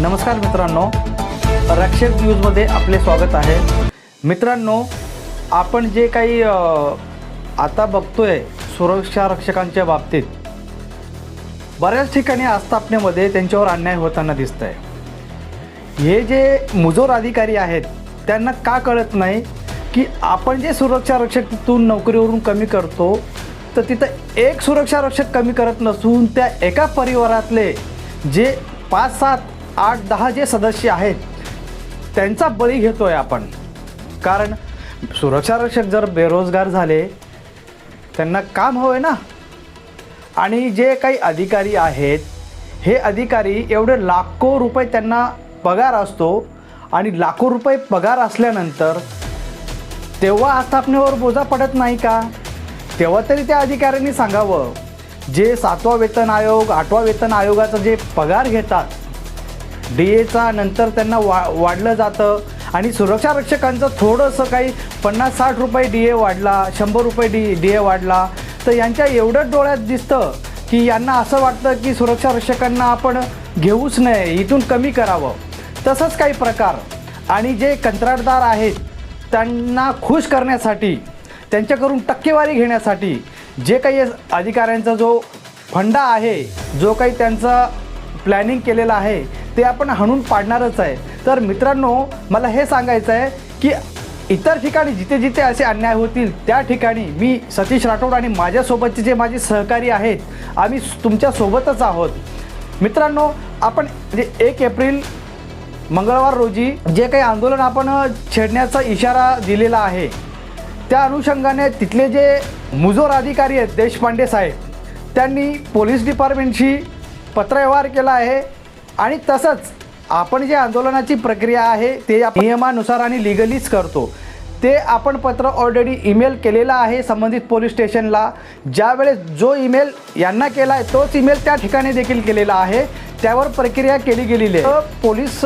नमस्कार मित्रांनो. रक्षक न्यूजमध्ये आपले स्वागत आहे. मित्रांनो आपण जे काही आता बघतोय सुरक्षा रक्षकांच्या बाबतीत बऱ्याच ठिकाणी आस्थापनेमध्ये त्यांच्यावर अन्याय होताना दिसत आहे हे जे मुजोर अधिकारी आहेत त्यांना का कळत नाही की आपण जे सुरक्षा रक्षक तिथून नोकरीवरून कमी करतो तर तिथं एक सुरक्षा रक्षक कमी करत नसून त्या एका परिवारातले जे पाच सात आठ दहा जे सदस्य आहेत त्यांचा बळी घेतो आहे आपण. कारण सुरक्षारक्षक जर बेरोजगार झाले त्यांना काम हवं आहे ना. आणि जे काही अधिकारी आहेत हे अधिकारी एवढे लाखो रुपये त्यांना पगार असतो आणि लाखो रुपये पगार असल्यानंतर तेव्हा आस्थापनेवर बोजा पडत नाही का? तेव्हा तरी त्या अधिकाऱ्यांनी सांगावं जे सातवा वेतन आयोग आठवा वेतन आयोगाचा जे पगार घेतात डी एचा नंतर त्यांना वा वाढलं जातं. आणि सुरक्षा रक्षकांचं थोडंसं काही पन्नास साठ रुपये डी ए वाढला शंभर रुपये डी डी ए वाढला. तर यांच्या एवढंच डोळ्यात दिसतं की यांना असं वाटतं की सुरक्षा रक्षकांना आपण घेऊच नये इथून कमी करावं. तसंच काही प्रकार. आणि जे कंत्राटदार आहेत त्यांना खुश करण्यासाठी त्यांच्याकडून टक्केवारी घेण्यासाठी जे काही अधिकाऱ्यांचा जो फंडा आहे जो काही त्यांचा प्लॅनिंग केलेलं आहे ते आपण हाणून पाडणारच आहे. तर मित्रांनो मला हे सांगायचं आहे की इतर ठिकाणी जिथे जिथे असे अन्याय होतील त्या ठिकाणी मी सतीश राठोड आणि माझ्यासोबतचे जे माझे सहकारी आहेत आम्ही तुमच्यासोबतच आहोत. मित्रांनो आपण जे एक एप्रिल मंगळवार रोजी जे काही आंदोलन आपण छेडण्याचा इशारा दिलेला आहे त्या अनुषंगाने तिथले जे मुजोर अधिकारी आहेत देशपांडे साहेब त्यांनी पोलीस डिपार्टमेंटशी पत्रव्यवहार केला आहे. आणि तसंच आपण जे आंदोलनाची प्रक्रिया आहे ते नियमानुसार आणि लिगलीच करतो. ते आपण पत्र ऑलरेडी ईमेल केलेलं आहे संबंधित पोलीस स्टेशनला ज्यावेळेस जो ईमेल यांना केला आहे तोच ईमेल त्या ठिकाणी देखील केलेला आहे. त्यावर प्रक्रिया केली गेलेली आहे. तर पोलीस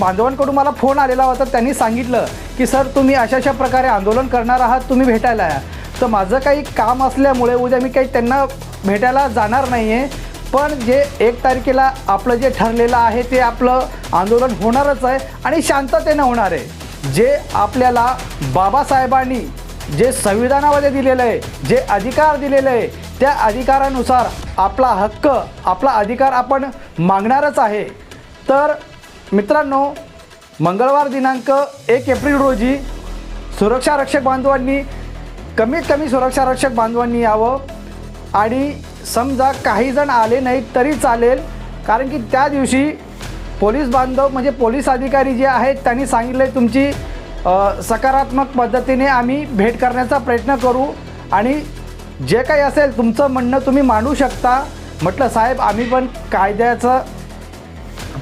बांधवांकडून मला फोन आलेला होता. त्यांनी सांगितलं की सर तुम्ही अशा अशा प्रकारे आंदोलन करणार आहात तुम्ही भेटायला या. तर माझं काही काम असल्यामुळे उद्या मी काही त्यांना भेटायला जाणार नाही आहे पण जे एक तारखेला आपलं जे ठरलेलं आहे ते आपलं आंदोलन होणारच आहे आणि शांततेनं होणार आहे. जे आपल्याला बाबासाहेबांनी जे संविधानामध्ये दिलेलं आहे जे अधिकार दिलेलं आहे त्या अधिकारानुसार आपला हक्क आपला अधिकार आपण मागणारच आहे. तर मित्रांनो मंगळवार दिनांक एक एप्रिल रोजी सुरक्षा रक्षक बांधवांनी कमीत कमी सुरक्षा रक्षक बांधवांनी यावं आणि समजा काही जण आले नाहीत तरी चालेल. कारण की त्या दिवशी पोलीस बांधव म्हणजे पोलीस अधिकारी जे आहेत त्यांनी सांगितले तुमची सकारात्मक पद्धतीने आम्ही भेट करण्याचा प्रयत्न करू. आणि जे काही असेल तुमचं म्हणणं तुम्ही मांडू शकता. म्हटलं साहेब आम्ही पण कायद्याचं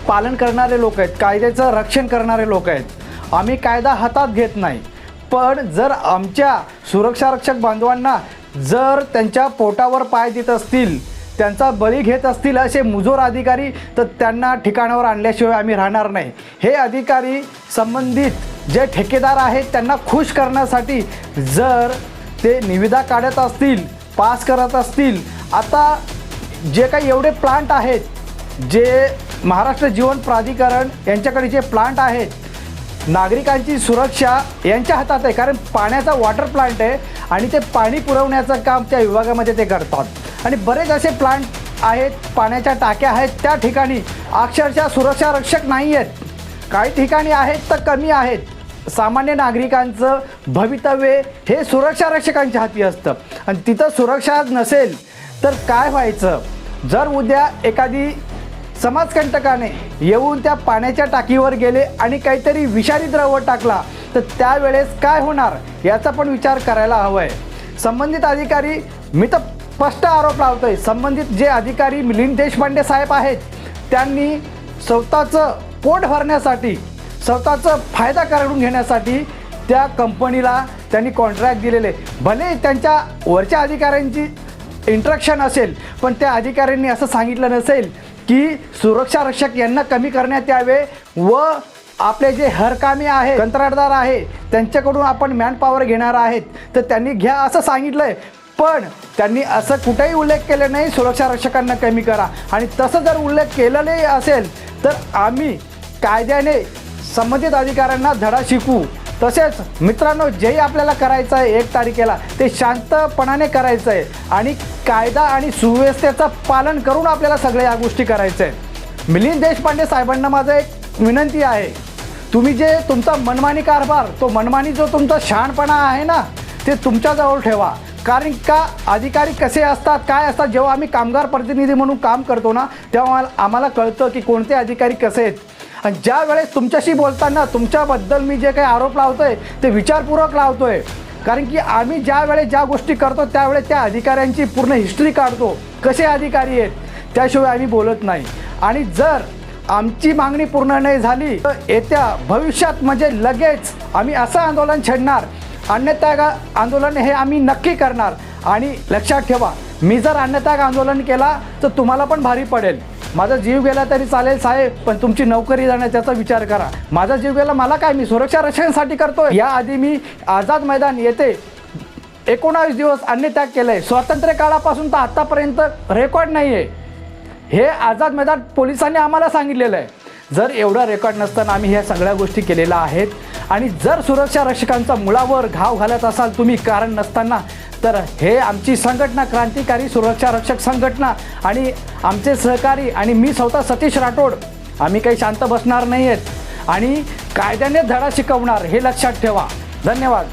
पालन करणारे लोक आहेत. कायद्याचं रक्षण करणारे लोक आहेत. आम्ही कायदा हातात घेत नाही. पण जर आमच्या सुरक्षारक्षक बांधवांना जर त्यांच्या पोटावर पाय देत असतील त्यांचा बळी घेत असतील असे मुजोर अधिकारी तर त्यांना ठिकाणावर आणल्याशिवाय आम्ही राहणार नाही. हे अधिकारी संबंधित जे ठेकेदार आहेत त्यांना खुश करण्यासाठी जर ते निविदा काढत असतील पास करत असतील आता जे काही एवढे प्लांट आहेत जे महाराष्ट्र जीवन प्राधिकरण यांच्याकडे जे प्लांट आहेत नागरिकांची सुरक्षा यांच्या हातात आहे कारण पाण्याचा वॉटर प्लांट आहे आणि ते पाणी पुरवण्याचं काम त्या विभागामध्ये ते करतात. आणि बरेच असे प्लांट आहेत पाण्याच्या टाक्या आहेत त्या ठिकाणी अक्षरशः सुरक्षा रक्षक नाही आहेत. काही ठिकाणी आहेत तर कमी आहेत. सामान्य नागरिकांचं भवितव्य हे सुरक्षा रक्षकांच्या हाती असतं. आणि तिथं सुरक्षा नसेल तर काय व्हायचं? जर उद्या एखादी समाजकंटकाने येऊन त्या पाण्याच्या टाकीवर गेले आणि काहीतरी विषारी द्रव टाकला तर त्यावेळेस काय होणार याचा पण विचार करायला हवा आहे संबंधित अधिकारी मी तर स्पष्ट आरोप लावतोय. संबंधित जे अधिकारी मिलिंद देशपांडे साहेब आहेत त्यांनी स्वतःचं पोट भरण्यासाठी स्वतःचं फायदा काढून घेण्यासाठी त्या कंपनीला त्यांनी कॉन्ट्रॅक्ट दिलेले. भले त्यांच्या वरच्या अधिकाऱ्यांची इंट्रक्शन असेल पण त्या अधिकाऱ्यांनी असं सांगितलं नसेल की सुरक्षा रक्षक यांना कमी करण्यात यावे व आपले जे हरकामी आहे कंत्राटदार आहे त्यांच्याकडून आपण मॅनपॉवर घेणार आहेत. तर त्यांनी घ्या असं सांगितलं आहे पण त्यांनी असं कुठेही उल्लेख केले नाही सुरक्षा रक्षकांना कमी करा. आणि तसं जर उल्लेख केलेले असेल तर आम्ही कायद्याने संबंधित अधिकाऱ्यांना धडा शिकवू. तसेच मित्रांनो जेही आपल्याला करायचं आहे एक तारखेला ते शांतपणाने करायचं आहे आणि कायदा आणि सुव्यवस्थेचं पालन करून आपल्याला सगळ्या या गोष्टी करायच्या आहेत. मिलिंद देशपांडे साहेबांना माझं एक विनंती आहे. तुम्ही जे तुमचा मनमानी कारभार तो मनमानी जो तुमचा शहाणपणा आहे ना ते तुमच्याजवळ ठेवा. कारण का अधिकारी कसे असतात काय असतात जेव्हा आम्ही कामगार प्रतिनिधी म्हणून काम करतो ना तेव्हा आम्हाला- आम्हाला कळतं की कोणते अधिकारी कसे आहेत. आणि ज्या वेळेस तुमच्याशी बोलताना तुमच्याबद्दल मी जे काही आरोप लावतोय ते विचारपूर्वक लावतोय. कारण की आम्ही ज्या वेळेस ज्या गोष्टी करतो त्यावेळेस त्या अधिकाऱ्यांची पूर्ण हिस्ट्री काढतो. कसे अधिकारी आहेत त्याशिवाय आम्ही बोलत नाही. आणि जर आमची मागणी पूर्ण नाही झाली तर येत्या भविष्यात म्हणजे लगेच आम्ही असं आंदोलन छेडणार. अन्नत्याग आंदोलन हे आम्ही नक्की करणार. आणि लक्षात ठेवा मी जर अन्नत्याग आंदोलन केला तर तुम्हाला पण भारी पडेल. माझा जीव गेला तरी चालेल साहेब पण तुमची नोकरी जाण्याचा त्याचा विचार करा. माझा जीव गेला मला काय मी सुरक्षा रक्षणासाठी करतोय? याआधी मी आझाद मैदान येथे एकोणावीस दिवस अन्नत्याग केलंय. स्वातंत्र्य काळापासून तर आतापर्यंत रेकॉर्ड नाही आहे हे आझाद मैदान पोलिसांनी आम्हाला सांगितलेलं आहे. जर एवढा रेकॉर्ड नसताना आम्ही ह्या सगळ्या गोष्टी केलेल्या आहेत आणि जर सुरक्षा रक्षकांचा मुळावर घाव घालत असाल तुम्ही कारण नसताना तर हे आमची संघटना क्रांतिकारी सुरक्षा रक्षक संघटना आणि आमचे सहकारी आणि मी स्वतः सतीश राठोड. आम्ही काही शांत बसणार नाही आहेत आणि कायद्याने धडा शिकवणार हे लक्षात ठेवा. धन्यवाद.